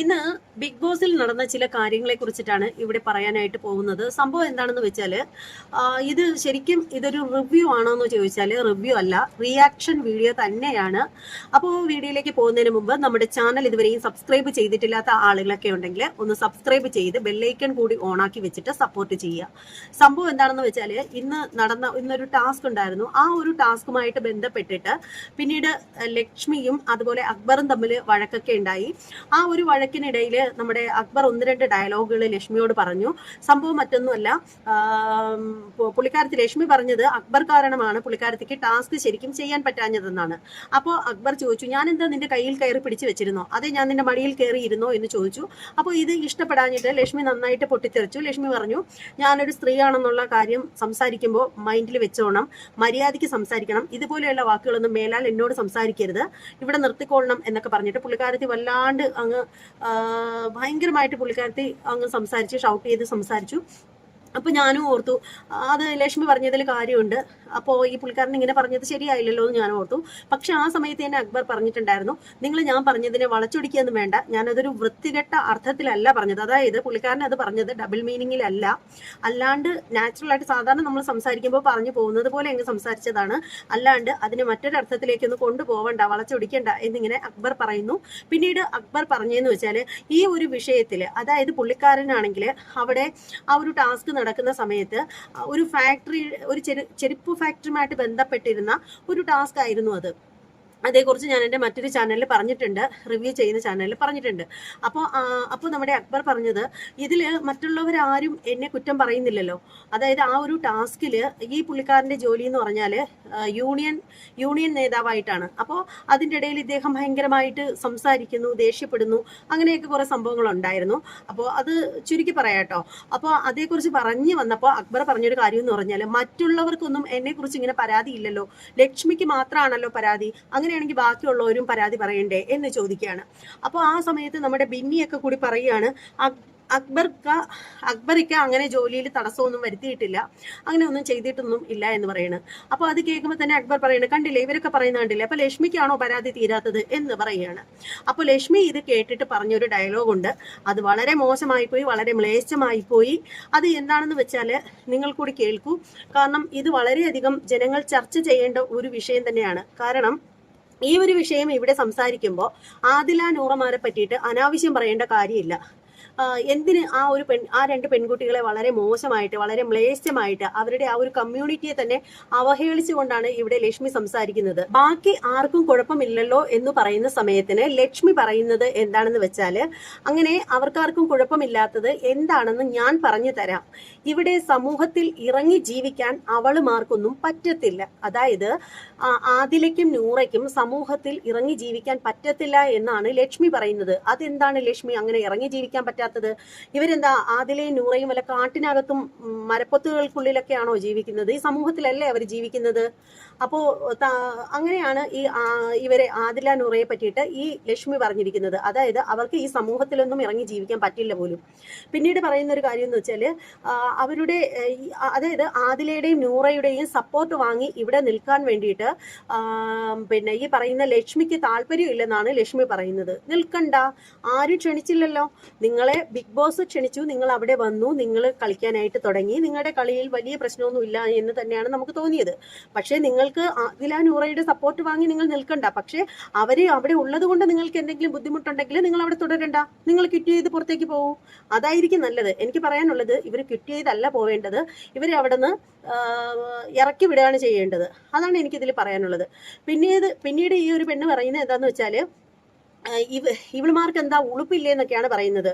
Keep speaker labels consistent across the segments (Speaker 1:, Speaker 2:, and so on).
Speaker 1: ഇന്ന് ബിഗ് ബോസിൽ നടന്ന ചില കാര്യങ്ങളെ കുറിച്ചിട്ടാണ് ഇവിടെ പറയാനായിട്ട് പോകുന്നത്. സംഭവം എന്താണെന്ന് വെച്ചാൽ ഇത് ശരിക്കും ഇതൊരു റിവ്യൂ ആണോ എന്ന് ചോദിച്ചാൽ റിവ്യൂ അല്ല റിയാക്ഷൻ വീഡിയോ തന്നെയാണ്. അപ്പോൾ വീഡിയോയിലേക്ക് പോകുന്നതിന് മുമ്പ് നമ്മുടെ ചാനൽ ഇതുവരെയും സബ്സ്ക്രൈബ് ചെയ്തിട്ടില്ലാത്ത ആളുകളൊക്കെ ഉണ്ടെങ്കിൽ ഒന്ന് സബ്സ്ക്രൈബ് ചെയ്ത് ബെല്ലൈക്കൺ കൂടി ഓണാക്കി വെച്ചിട്ട് സപ്പോർട്ട് ചെയ്യുക. സംഭവം എന്താണെന്ന് വെച്ചാൽ ഇന്ന് നടന്ന ഇന്നൊരു ടാസ്ക് ഉണ്ടായിരുന്നു. ആ ഒരു ടാസ്കുമായിട്ട് ബന്ധപ്പെട്ടിട്ട് പിന്നീട് ലക്ഷ്മിയും അതുപോലെ അക്ബറും തമ്മിൽ വഴക്കൊക്കെ ഉണ്ടായി. ആ ഒരു വഴക്കിനിടയിൽ നമ്മുടെ അക്ബർ ഒന്ന് രണ്ട് ഡയലോഗുകൾ ലക്ഷ്മിയോട് പറഞ്ഞു. സംഭവം മറ്റൊന്നുമല്ല. പുള്ളിക്കാരത്തി ലക്ഷ്മി പറഞ്ഞത് അക്ബർ കാരണമാണ് പുള്ളിക്കാരത്തിക്ക് ടാസ്ക് ശരിക്കും ചെയ്യാൻ പറ്റാഞ്ഞതെന്നാണ്. അപ്പോൾ അക്ബർ ചോദിച്ചു ഞാൻ എന്താ നിന്റെ കയ്യിൽ കയറി പിടിച്ചു വെച്ചിരുന്നോ? അതെ ഞാൻ നിന്റെ മടിയിൽ കയറിയിരുന്നോ? എന്ന് ചോദിച്ചു. അപ്പോൾ ഇത് ഇഷ്ടപ്പെടാഞ്ഞിട്ട് ലക്ഷ്മി നന്നായിട്ട് പൊട്ടിത്തെറിച്ചു. ലക്ഷ്മി പറഞ്ഞു ഞാനൊരു സ്ത്രീയാണെന്നുള്ള കാര്യം സംസാരിക്കുമ്പോൾ മൈൻഡിൽ വെച്ചോണം. മര്യാദയ്ക്ക് സംസാരിക്കണം. ഇതുപോലെയുള്ള വാക്കുകളൊന്നും മേലാൽ എന്നോട് സംസാരിക്കരുത്. ഇവിടെ നിർത്തിക്കൊള്ളണം എന്നൊക്കെ പറഞ്ഞിട്ട് പുള്ളിക്കാരത്തി വല്ലാണ്ട് അങ്ങ് ഭയങ്കരമായിട്ട് പുള്ളിക്കാരത്തി അങ്ങ് സംസാരിച്ച് ഷൗട്ട് ചെയ്ത് സംസാരിച്ചു. അപ്പൊ ഞാനും ഓർത്തു അത് ലക്ഷ്മി പറഞ്ഞതിൽ കാര്യമുണ്ട്. അപ്പോൾ ഈ പുള്ളിക്കാരൻ ഇങ്ങനെ പറഞ്ഞത് ശരിയായില്ലല്ലോ എന്ന് ഞാൻ ഓർത്തു. പക്ഷെ ആ സമയത്ത് തന്നെ അക്ബർ പറഞ്ഞിട്ടുണ്ടായിരുന്നു നിങ്ങൾ ഞാൻ പറഞ്ഞതിനെ വളച്ചൊടിക്കുകയെന്ന് വേണ്ട. ഞാനതൊരു വൃത്തികെട്ട അർത്ഥത്തിലല്ല പറഞ്ഞത്. അതായത് പുള്ളിക്കാരൻ അത് പറഞ്ഞത് ഡബിൾ മീനിങ്ങിലല്ല അല്ലാണ്ട് നാച്ചുറൽ ആയിട്ട് സാധാരണ നമ്മൾ സംസാരിക്കുമ്പോൾ പറഞ്ഞു പോകുന്നത് പോലെ അങ്ങ് സംസാരിച്ചതാണ്. അല്ലാണ്ട് അതിനെ മറ്റൊരു അർത്ഥത്തിലേക്കൊന്ന് കൊണ്ടുപോകണ്ട വളച്ചൊടിക്കണ്ട എന്നിങ്ങനെ അക്ബർ പറയുന്നു. പിന്നീട് അക്ബർ പറഞ്ഞതെന്ന് വെച്ചാൽ ഈ ഒരു വിഷയത്തിൽ അതായത് പുള്ളിക്കാരനാണെങ്കിൽ അവിടെ ആ ഒരു ടാസ്ക് നടക്കുന്ന സമയത്ത് ഒരു ഫാക്ടറി ഒരു ചെരു ചെരുപ്പ് ഫാക്ടറിയുമായിട്ട് ബന്ധപ്പെട്ടിരുന്ന ഒരു ടാസ്ക് ആയിരുന്നു അത്. അതേക്കുറിച്ച് ഞാൻ എന്റെ മറ്റൊരു ചാനലിൽ പറഞ്ഞിട്ടുണ്ട് റിവ്യൂ ചെയ്യുന്ന ചാനലിൽ പറഞ്ഞിട്ടുണ്ട്. അപ്പോൾ അപ്പോൾ നമ്മുടെ അക്ബർ പറഞ്ഞത് ഇതിൽ മറ്റുള്ളവരാരും എന്നെ കുറ്റം പറയുന്നില്ലല്ലോ. അതായത് ആ ഒരു ടാസ്കിൽ ഈ പുള്ളിക്കാരന്റെ ജോലി എന്ന് പറഞ്ഞാൽ യൂണിയൻ യൂണിയൻ നേതാവായിട്ടാണ്. അപ്പോൾ അതിന്റെ ഇടയിൽ ഇദ്ദേഹം ഭയങ്കരമായിട്ട് സംസാരിക്കുന്നു ദേഷ്യപ്പെടുന്നു അങ്ങനെയൊക്കെ കുറേ സംഭവങ്ങൾ ഉണ്ടായിരുന്നു അപ്പോൾ അത് ചുരുക്കി പറയാട്ടോ അപ്പോൾ അതേക്കുറിച്ച് പറഞ്ഞു വന്നപ്പോൾ അക്ബർ പറഞ്ഞൊരു കാര്യം എന്ന് പറഞ്ഞാൽ മറ്റുള്ളവർക്കൊന്നും എന്നെക്കുറിച്ച് ഇങ്ങനെ പരാതിയില്ലല്ലോ ലക്ഷ്മിക്ക് മാത്രമാണല്ലോ പരാതി. അങ്ങനെയാണെങ്കിൽ ബാക്കിയുള്ളവരും പരാതി പറയണ്ടേ എന്ന് ചോദിക്കുകയാണ്. അപ്പോൾ ആ സമയത്ത് നമ്മുടെ ബിന്നിയൊക്കെ കൂടി പറയുകയാണ് അക്- അക്ബർക്ക അക്ബറിക്ക അങ്ങനെ ജോലിയിൽ തടസ്സമൊന്നും വരുത്തിയിട്ടില്ല. അങ്ങനെ ഒന്നും ചെയ്തിട്ടൊന്നും ഇല്ല എന്ന് പറയുന്നത് അപ്പോൾ അത് കേൾക്കുമ്പോൾ തന്നെ അക്ബർ പറയുന്നത് കണ്ടില്ലേ ഇവരൊക്കെ പറയുന്നത് കണ്ടില്ലേ അപ്പോൾ ലക്ഷ്മിക്കാണോ പരാതി തീരാത്തത്? എന്ന് പറയുകയാണ് അപ്പോൾ ലക്ഷ്മി ഇത് കേട്ടിട്ട് പറഞ്ഞൊരു ഡയലോഗ് ഉണ്ട്. അത് വളരെ മോശമായി പോയി വളരെ മ്ലേശമായി പോയി. അത് എന്താണെന്ന് വെച്ചാൽ നിങ്ങൾ കൂടി കേൾക്കൂ. കാരണം ഇത് വളരെയധികം ജനങ്ങൾ ചർച്ച ചെയ്യേണ്ട ഒരു വിഷയം തന്നെയാണ്. കാരണം ഈ ഒരു വിഷയം ഇവിടെ സംസാരിക്കുമ്പോൾ ആദില നൂറമാരെ പറ്റിയിട്ട് അനാവശ്യം പറയേണ്ട കാര്യമില്ല. എന്തിന് ആ ഒരു പെൺ ആ രണ്ട് പെൺകുട്ടികളെ വളരെ മോശമായിട്ട് വളരെ മ്ലേച്ഛമായിട്ട് അവരുടെ ആ ഒരു കമ്മ്യൂണിറ്റിയെ തന്നെ അവഹേളിച്ചുകൊണ്ടാണ് ഇവിടെ ലക്ഷ്മി സംസാരിക്കുന്നത്. ബാക്കി ആർക്കും കുഴപ്പമില്ലല്ലോ എന്ന് പറയുന്ന സമയത്തിന് ലക്ഷ്മി പറയുന്നത് എന്താണെന്ന് വെച്ചാൽ അങ്ങനെ അവർക്കാർക്കും കുഴപ്പമില്ലാത്തത് എന്താണെന്ന് ഞാൻ പറഞ്ഞു തരാം. ഇവിടെ സമൂഹത്തിൽ ഇറങ്ങി ജീവിക്കാൻ അവളുമാർക്കൊന്നും പറ്റത്തില്ല. അതായത് ആദിലയ്ക്കും നൂറയ്ക്കും സമൂഹത്തിൽ ഇറങ്ങി ജീവിക്കാൻ പറ്റത്തില്ല എന്നാണ് ലക്ഷ്മി പറയുന്നത്. അതെന്താണ് ലക്ഷ്മി അങ്ങനെ ഇറങ്ങി ജീവിക്കാൻ പറ്റാത്തത് ഇവരെന്താ ആദിലെയും നൂറയും വല്ല കാട്ടിനകത്തും മരപ്പൊത്തുകൾക്കുള്ളിലൊക്കെയാണോ ജീവിക്കുന്നത്? ഈ സമൂഹത്തിലല്ലേ അവർ ജീവിക്കുന്നത്? അപ്പോ അങ്ങനെയാണ് ഈ ഇവരെ ആദില നൂറയെ പറ്റിയിട്ട് ഈ ലക്ഷ്മി പറഞ്ഞിരിക്കുന്നത്. അതായത് അവർക്ക് ഈ സമൂഹത്തിലൊന്നും ഇറങ്ങി ജീവിക്കാൻ പറ്റില്ല പോലും. പിന്നീട് പറയുന്ന ഒരു കാര്യം എന്ന് വെച്ചാൽ അവരുടെ അതായത് ആദിലയുടെയും നൂറയുടെയും സപ്പോർട്ട് വാങ്ങി ഇവിടെ നിൽക്കാൻ വേണ്ടിയിട്ട് പിന്നെ ഈ പറയുന്ന ലക്ഷ്മിക്ക് താല്പര്യമില്ലെന്നാണ് ലക്ഷ്മി പറയുന്നത്. നിൽക്കണ്ട. ആരും ക്ഷണിച്ചില്ലല്ലോ. നിങ്ങളെ ബിഗ് ബോസ് ക്ഷണിച്ചു നിങ്ങൾ അവിടെ വന്നു നിങ്ങൾ കളിക്കാനായിട്ട് തുടങ്ങി. നിങ്ങളുടെ കളിയിൽ വലിയ പ്രശ്നമൊന്നും ഇല്ല എന്ന് തന്നെയാണ് നമുക്ക് തോന്നിയത്. പക്ഷേ നിങ്ങൾക്ക് ആദില നൂറയുടെ സപ്പോർട്ട് വാങ്ങി നിങ്ങൾ നിൽക്കണ്ട. പക്ഷേ അവരെ അവിടെ ഉള്ളത് കൊണ്ട് നിങ്ങൾക്ക് എന്തെങ്കിലും ബുദ്ധിമുട്ടുണ്ടെങ്കിൽ നിങ്ങൾ അവിടെ തുടരണ്ട. നിങ്ങൾ ക്വിറ്റ് ചെയ്ത് പുറത്തേക്ക് പോകൂ. അതായിരിക്കും നല്ലത്. എനിക്ക് പറയാനുള്ളത് ഇവർ ക്വിറ്റ് ചെയ്തല്ല പോവേണ്ടത്. ഇവരെ അവിടെ നിന്ന് ഇറക്കി വിടുകയാണ് ചെയ്യേണ്ടത്. അതാണ് എനിക്കിതിൽ പറയാനുള്ളത്. പിന്നീട് പിന്നീട് ഈ ഒരു പെണ്ണ് പറയുന്നത് എന്താണെന്ന് വെച്ചാൽ ഇവ ഇവളുമാർക്ക് എന്താ ഉളുപ്പില്ലേ എന്നൊക്കെയാണ് പറയുന്നത്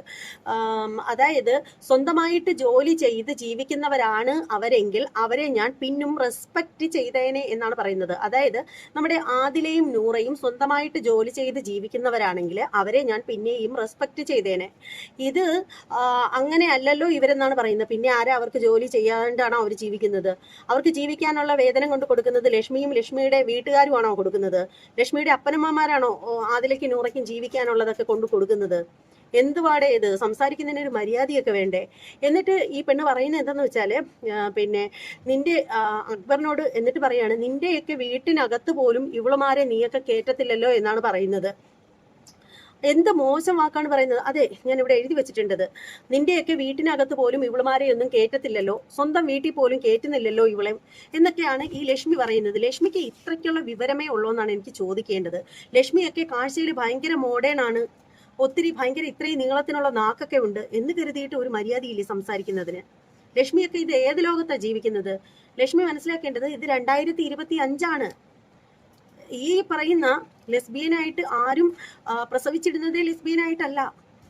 Speaker 1: അതായത് സ്വന്തമായിട്ട് ജോലി ചെയ്ത് ജീവിക്കുന്നവരാണ് അവരെങ്കിൽ അവരെ ഞാൻ പിന്നും റെസ്പെക്റ്റ് ചെയ്തേനെ എന്നാണ് പറയുന്നത്. അതായത് നമ്മുടെ ആദിലയും നൂറയും സ്വന്തമായിട്ട് ജോലി ചെയ്ത് ജീവിക്കുന്നവരാണെങ്കിൽ അവരെ ഞാൻ പിന്നെയും റെസ്പെക്റ്റ് ചെയ്തേനെ. ഇത് അങ്ങനെ അല്ലല്ലോ ഇവരെന്നാണ് പറയുന്നത്. പിന്നെ ആരാ അവർക്ക് ജോലി ചെയ്യാണ്ടാണോ അവർ ജീവിക്കുന്നത്? അവർക്ക് ജീവിക്കാനുള്ള വേതനം കൊണ്ട് കൊടുക്കുന്നത് ലക്ഷ്മിയും ലക്ഷ്മിയുടെ വീട്ടുകാരുമാണോ കൊടുക്കുന്നത്? ലക്ഷ്മിയുടെ അപ്പനമ്മമാരാണോ ആദിലയ്ക്ക് നൂറയ്ക്കും ജീവിക്കാനുള്ളതൊക്കെ കൊണ്ടു കൊടുക്കുന്നത്? എന്തുവാടെ ഇത്? സംസാരിക്കുന്നതിന് ഒരു മര്യാദയൊക്കെ വേണ്ടേ? എന്നിട്ട് ഈ പെണ്ണ് പറയുന്നത് എന്താന്ന് വെച്ചാൽ പിന്നെ നിന്റെ അക്ബറിനോട് എന്നിട്ട് പറയാണ് നിന്റെയൊക്കെ വീട്ടിനകത്ത് പോലും ഇവളുമാരെ നീയൊക്കെ കേറ്റത്തില്ലല്ലോ എന്നാണ് പറയുന്നത്. എന്ത് മോശം വാക്കാണ് പറയുന്നത്? അതെ ഞാൻ ഇവിടെ എഴുതി വെച്ചിട്ടുണ്ടത് നിന്റെയൊക്കെ വീട്ടിനകത്ത് പോലും ഇവളുമാരെ ഒന്നും കേറ്റത്തില്ലല്ലോ. സ്വന്തം വീട്ടിൽ പോലും കേറ്റുന്നില്ലല്ലോ ഇവളെ. എന്നൊക്കെയാണ് ഈ ലക്ഷ്മി പറയുന്നത്. ലക്ഷ്മിക്ക് ഇത്രയ്ക്കുള്ള വിവരമേ ഉള്ളൂ എന്നാണ് എനിക്ക് ചോദിക്കേണ്ടത്. ലക്ഷ്മിയൊക്കെ കാഴ്ചയിൽ ഭയങ്കര മോഡേൺ ആണ്. ഒത്തിരി ഭയങ്കര ഇത്രയും നീളത്തിനുള്ള നാക്കൊക്കെ ഉണ്ട് എന്ന് കരുതിയിട്ട് ഒരു മര്യാദയില്ലേ സംസാരിക്കുന്നതിന്? ലക്ഷ്മിയൊക്കെ ഇത് ഏത് ലോകത്താണ് ജീവിക്കുന്നത്? ലക്ഷ്മി മനസ്സിലാക്കേണ്ടത് ഇത് രണ്ടായിരത്തി ഇരുപത്തി അഞ്ചാണ്. ഈ പറയുന്ന ലെസ്ബിയനായിട്ട് ആരും പ്രസവിച്ചിടുന്നത് ലെസ്ബിയനായിട്ടല്ല.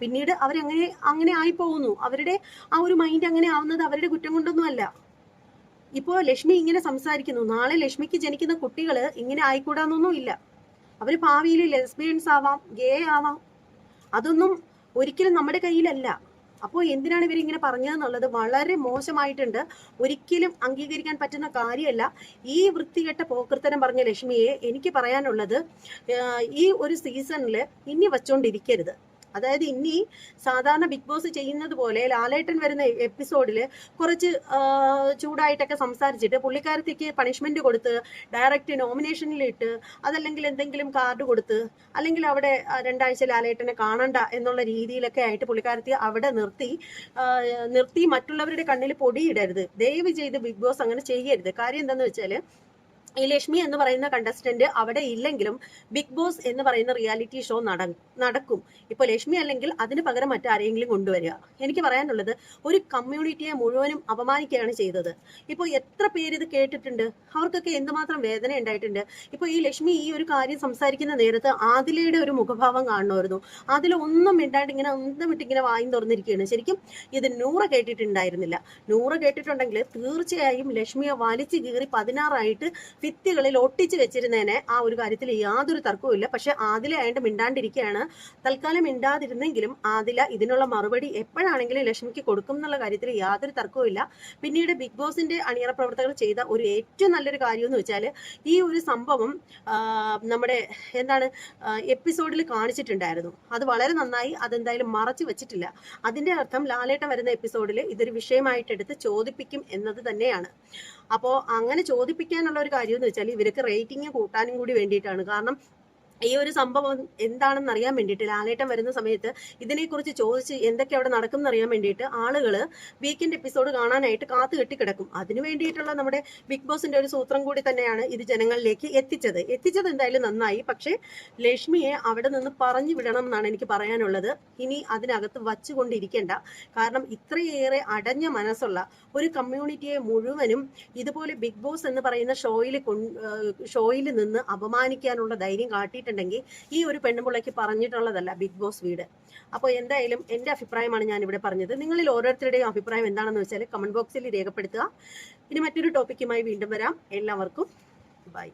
Speaker 1: പിന്നീട് അവരങ്ങനെ അങ്ങനെ ആയി പോകുന്നു അവരുടെ ആ ഒരു മൈൻഡ് അങ്ങനെ ആവുന്നത് അവരുടെ കുറ്റം കൊണ്ടൊന്നുമല്ല. ഇപ്പോ ലക്ഷ്മി ഇങ്ങനെ സംസാരിക്കുന്നു. നാളെ ലക്ഷ്മിക്ക് ജനിക്കുന്ന കുട്ടികൾ ഇങ്ങനെ ആയിക്കൂടാന്നൊന്നും ഇല്ല. അവർ ഭാവിയിൽ ലെസ്ബിയൻസ് ആവാം ഗേ ആവാം. അതൊന്നും ഒരിക്കലും നമ്മുടെ കയ്യിലല്ല. അപ്പോൾ എന്തിനാണ് ഇവർ ഇങ്ങനെ പറഞ്ഞതെന്നുള്ളത് വളരെ മോശമായിട്ടുണ്ട്. ഒരിക്കലും അംഗീകരിക്കാൻ പറ്റുന്ന കാര്യമല്ല. ഈ വൃത്തികെട്ട പോക്കൃത്തരം പറഞ്ഞ ലക്ഷ്മിയെ എനിക്ക് പറയാനുള്ളത് ഈ ഒരു സീസണിൽ ഇനി വച്ചോണ്ടിരിക്കരുത്. അതായത് ഇനി സാധാരണ ബിഗ് ബോസ് ചെയ്യുന്നത് പോലെ ലാലേട്ടൻ വരുന്ന എപ്പിസോഡിൽ കുറച്ച് ചൂടായിട്ടൊക്കെ സംസാരിച്ചിട്ട് പുള്ളിക്കാരത്തേക്ക് പണിഷ്മെന്റ് കൊടുത്ത് ഡയറക്റ്റ് നോമിനേഷനിലിട്ട് അതല്ലെങ്കിൽ എന്തെങ്കിലും കാർഡ് കൊടുത്ത് അല്ലെങ്കിൽ അവിടെ രണ്ടാഴ്ച ലാലേട്ടനെ കാണണ്ട എന്നുള്ള രീതിയിലൊക്കെ ആയിട്ട് പുള്ളിക്കാരത്തി അവിടെ നിർത്തി നിർത്തി മറ്റുള്ളവരുടെ കണ്ണിൽ പൊടിയിടരുത്. ദയവ് ചെയ്ത് ബിഗ് ബോസ് അങ്ങനെ ചെയ്യരുത്. കാര്യം എന്താണെന്ന് വെച്ചാൽ ഈ ലക്ഷ്മി എന്ന് പറയുന്ന കണ്ടസ്റ്റന്റ് അവിടെ ഇല്ലെങ്കിലും ബിഗ് ബോസ് എന്ന് പറയുന്ന റിയാലിറ്റി ഷോ നട നടക്കും. ഇപ്പൊ ലക്ഷ്മി അല്ലെങ്കിൽ അതിന് പകരം മറ്റാരെങ്കിലും കൊണ്ടുവരിക. എനിക്ക് പറയാനുള്ളത് ഒരു കമ്മ്യൂണിറ്റിയെ മുഴുവനും അപമാനിക്കുകയാണ് ചെയ്തത്. ഇപ്പോൾ എത്ര പേര് ഇത് കേട്ടിട്ടുണ്ട്? അവർക്കൊക്കെ എന്തുമാത്രം വേദന ഉണ്ടായിട്ടുണ്ട്? ഇപ്പോൾ ഈ ലക്ഷ്മി ഈ ഒരു കാര്യം സംസാരിക്കുന്ന നേരത്ത് ആദിലയുടെ ഒരു മുഖഭാവം കാണണമായിരുന്നു അതിൽ ഒന്നും ഇണ്ടായിട്ട് ഇങ്ങനെ ഒന്നും ഇട്ടിങ്ങനെ വായും തുറന്നിരിക്കുകയാണ്. ശരിക്കും ഇത് നൂറ കേട്ടിട്ടുണ്ടായിരുന്നില്ല. നൂറ് കേട്ടിട്ടുണ്ടെങ്കിൽ തീർച്ചയായും ലക്ഷ്മിയെ വലിച്ചു കീറി പതിനാറായിട്ട് ഭിത്തികളിൽ ഒട്ടിച്ച് വെച്ചിരുന്നതിനെ ആ ഒരു കാര്യത്തിൽ യാതൊരു തർക്കവും ഇല്ല. പക്ഷെ ആദില ആയിട്ട് മിണ്ടാണ്ടിരിക്കുകയാണ് തൽക്കാലം മിണ്ടാതിരുന്നെങ്കിലും ആദില ഇതിനുള്ള മറുപടി എപ്പോഴാണെങ്കിലും ലക്ഷ്മിക്ക് കൊടുക്കും എന്നുള്ള കാര്യത്തിൽ യാതൊരു തർക്കവും ഇല്ല. പിന്നീട് ബിഗ് ബോസിന്റെ അണിയറ പ്രവർത്തകർ ചെയ്ത ഒരു ഏറ്റവും നല്ലൊരു കാര്യം എന്ന് വെച്ചാൽ ഈ ഒരു സംഭവം നമ്മുടെ എന്താണ് എപ്പിസോഡിൽ കാണിച്ചിട്ടുണ്ടായിരുന്നു. അത് വളരെ നന്നായി അതെന്തായാലും മറച്ചു വെച്ചിട്ടില്ല. അതിന്റെ അർത്ഥം ലാലേട്ടൻ വരുന്ന എപ്പിസോഡിൽ ഇതൊരു വിഷയമായിട്ടെടുത്ത് ചോദിപ്പിക്കും എന്നത് തന്നെയാണ്. അപ്പോൾ അങ്ങനെ ചോദിപ്പിക്കാനുള്ള ഒരു കാര്യം എന്ന് വെച്ചാൽ ഇവർക്ക് റേറ്റിംഗ് കൂട്ടാനും കൂടി വേണ്ടിയിട്ടാണ്. കാരണം ഈ ഒരു സംഭവം എന്താണെന്ന് അറിയാൻ വേണ്ടിയിട്ട് ലാലേട്ടൻ വരുന്ന സമയത്ത് ഇതിനെക്കുറിച്ച് ചോദിച്ച് എന്തൊക്കെ അവിടെ നടക്കും എന്നറിയാൻ വേണ്ടിയിട്ട് ആളുകൾ വീക്കെൻഡ് എപ്പിസോഡ് കാണാനായിട്ട് കാത്തു കെട്ടിക്കിടക്കും. അതിനു വേണ്ടിയിട്ടുള്ള നമ്മുടെ ബിഗ് ബോസിന്റെ ഒരു സൂത്രം കൂടി തന്നെയാണ് ഇത് ജനങ്ങളിലേക്ക് എത്തിച്ചത്. എത്തിച്ചത് എന്തായാലും നന്നായി. പക്ഷേ ലക്ഷ്മിയെ അവിടെ നിന്ന് പറഞ്ഞു വിടണം എന്നാണ് എനിക്ക് പറയാനുള്ളത്. ഇനി അതിനകത്ത് വച്ചുകൊണ്ടിരിക്കേണ്ട. കാരണം ഇത്രയേറെ അടഞ്ഞ മനസ്സുള്ള ഒരു കമ്മ്യൂണിറ്റിയെ മുഴുവനും ഇതുപോലെ ബിഗ് ബോസ് എന്ന് പറയുന്ന ഷോയിൽ ഷോയിൽ നിന്ന് അപമാനിക്കാനുള്ള ധൈര്യം കാട്ടിയിട്ടുണ്ടെങ്കിൽ ഈ ഒരു പെണ്ണുപിള്ളയ്ക്ക് പറഞ്ഞിട്ടുള്ളതല്ല ബിഗ് ബോസ് വീട്. അപ്പോൾ എന്തായാലും എന്റെ അഭിപ്രായമാണ് ഞാൻ ഇവിടെ പറഞ്ഞത്. നിങ്ങളിൽ ഓരോരുത്തരുടെയും അഭിപ്രായം എന്താണെന്ന് വെച്ചാൽ കമന്റ് ബോക്സിൽ രേഖപ്പെടുത്തുക. ഇനി മറ്റൊരു ടോപ്പിക്കുമായി വീണ്ടും വരാം. എല്ലാവർക്കും ബൈ